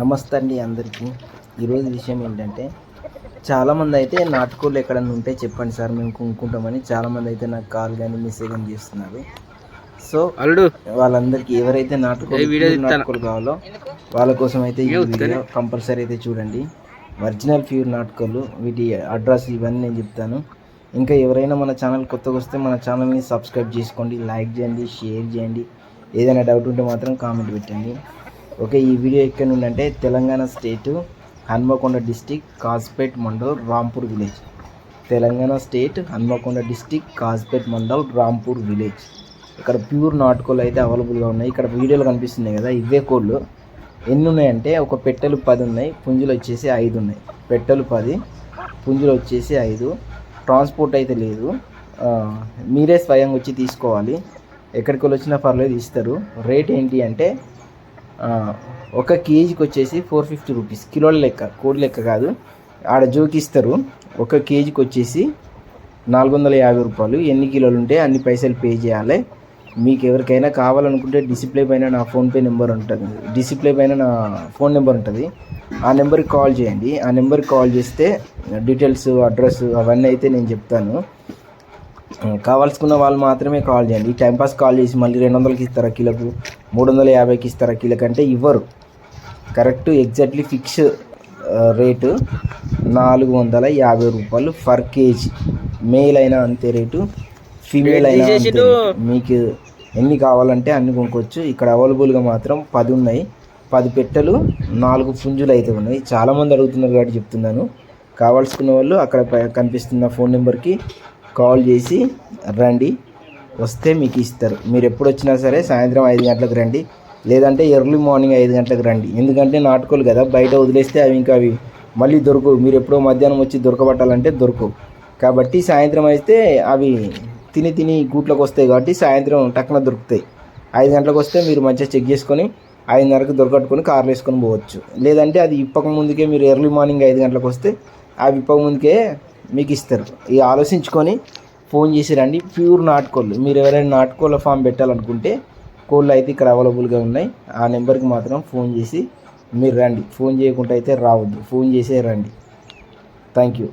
నమస్తే అండి అందరికీ. ఈరోజు విషయం ఏంటంటే చాలామంది అయితే నాటుకోళ్ళు ఎక్కడన్నా ఉంటే చెప్పండి సార్ మేము కొనుక్కుంటామని చాలామంది అయితే నాకు కాల్ కానీ మెసేజ్ కానీ చేస్తున్నారు. సో అల్లుడు. వాళ్ళందరికీ ఎవరైతే నాటుకోళ్ళు. నాటుకోళ్ళు కావాలో వాళ్ళ కోసం అయితే ఈ వీడియో? కంపల్సరీ అయితే చూడండి. ఒరిజినల్ ప్యూర్ నాటుకోళ్ళు వీటి అడ్రస్ ఇవన్నీ నేను చెప్తాను. ఇంకా ఎవరైనా మన ఛానల్ కొత్తగా వస్తే మన ఛానల్ని సబ్స్క్రైబ్ చేసుకోండి లైక్ చేయండి షేర్ చేయండి. ఏదైనా డౌట్ ఉంటే మాత్రం కామెంట్ పెట్టండి. ఓకే ఈ వీడియో ఎక్కడ నుండి అంటే Telangana state Hanamkonda district Kazipet mandal Rampur village. Telangana state Hanamkonda district Kazipet mandal Rampur village. ఇక్కడ ప్యూర్ నాటుకోళ్ళు అయితే అవైలబుల్గా ఉన్నాయి. ఇక్కడ వీడియోలు కనిపిస్తున్నాయి కదా ఇవే కోళ్ళు. ఎన్ని ఉన్నాయంటే ఒక పెట్టెలు పది ఉన్నాయి పుంజులు వచ్చేసి ఐదు ఉన్నాయి. పెట్టెలు పది పుంజులు వచ్చేసి ఐదు. ట్రాన్స్పోర్ట్ అయితే లేదు. మీరే స్వయంగా వచ్చి తీసుకోవాలి. ఎక్కడికి వెళ్ళి వచ్చినా పర్లేదు ఇస్తారు. రేట్ ఏంటి అంటే ఒక కేజీకి వచ్చేసి ఫోర్ ఫిఫ్టీ రూపీస్. కిలోల లెక్క కోడి లెక్క కాదు. ఆడ జోకిస్తారు ఒక కేజీకి వచ్చేసి నాలుగు వందల యాభై రూపాయలు. ఎన్ని కిలోలు ఉంటే అన్ని పైసలు పే చేయాలి. మీకు ఎవరికైనా కావాలనుకుంటే డిస్ప్లే పైన నా ఫోన్పే నెంబర్ ఉంటుంది. డిస్ప్లే పైన నా ఫోన్ నెంబర్ ఉంటుంది. ఆ నెంబర్కి కాల్ చేయండి. ఆ నెంబర్కి కాల్ చేస్తే డీటెయిల్స్ అడ్రస్ అవన్నీ అయితే నేను చెప్తాను. కావాల్సుకున్న వాళ్ళు మాత్రమే కాల్ చేయండి. ఈ టైంపాస్ కాల్ చేసి మళ్ళీ రెండు వందలకి ఇస్తారా కిలోకు? మూడు వందల యాభైకి ఇస్తారా కిలోకి అంటే ఇవ్వరు. కరెక్ట్ ఎగ్జాక్ట్లీ ఫిక్స్ రేటు నాలుగు వందల యాభై రూపాయలు పర్ కేజీ. మేల్ అయినా అంతే రేటు ఫీమేల్ అయినా అంతే. మీకు ఎన్ని కావాలంటే అన్ని కొనుక్కోవచ్చు. ఇక్కడ అవైలబుల్గా మాత్రం పది ఉన్నాయి. పది పెట్టెలు నాలుగు పుంజులు అయితే ఉన్నాయి. చాలామంది అడుగుతున్నారు కాబట్టి చెప్తున్నాను. కావాల్సుకున్న వాళ్ళు అక్కడ కనిపిస్తున్న ఫోన్ నెంబర్కి కాల్ చేసి రండి వస్తే మీకు ఇస్తారు. మీరు ఎప్పుడు వచ్చినా సరే సాయంత్రం ఐదు గంటలకు రండి లేదంటే ఎర్లీ మార్నింగ్ ఐదు గంటలకు రండి. ఎందుకంటే నాటుకోలు కదా బయట వదిలేస్తే అవి ఇంకా అవి మళ్ళీ దొరకవు. మీరు ఎప్పుడో మధ్యాహ్నం వచ్చి దొరకబట్టాలంటే దొరకవు. కాబట్టి సాయంత్రం అయితే అవి తిని తిని గూట్లోకి వస్తాయి కాబట్టి సాయంత్రం టక్కున దొరుకుతాయి. ఐదు గంటలకు వస్తే మీరు మంచిగా చెక్ చేసుకొని ఐదున్నరకు దొరకట్టుకొని కార్లు వేసుకొని పోవచ్చు. లేదంటే అది ఇప్పక ముందుకే మీరు ఎర్లీ మార్నింగ్ ఐదు గంటలకు వస్తే అవి ఇప్పక ముందుకే మీకు ఇస్తారు. ఇక ఆలోచించుకొని ఫోన్ చేసి రండి. ప్యూర్ నాటుకోళ్ళు. మీరు ఎవరైనా నాటుకోళ్ళ ఫామ్ పెట్టాలనుకుంటే కోళ్ళు అయితే ఇక్కడ అవైలబుల్గా ఉన్నాయి. ఆ నెంబర్కి మాత్రం ఫోన్ చేసి మీరు రండి. ఫోన్ చేయకుండా అయితే రావద్దు. ఫోన్ చేసే రండి. Thank you.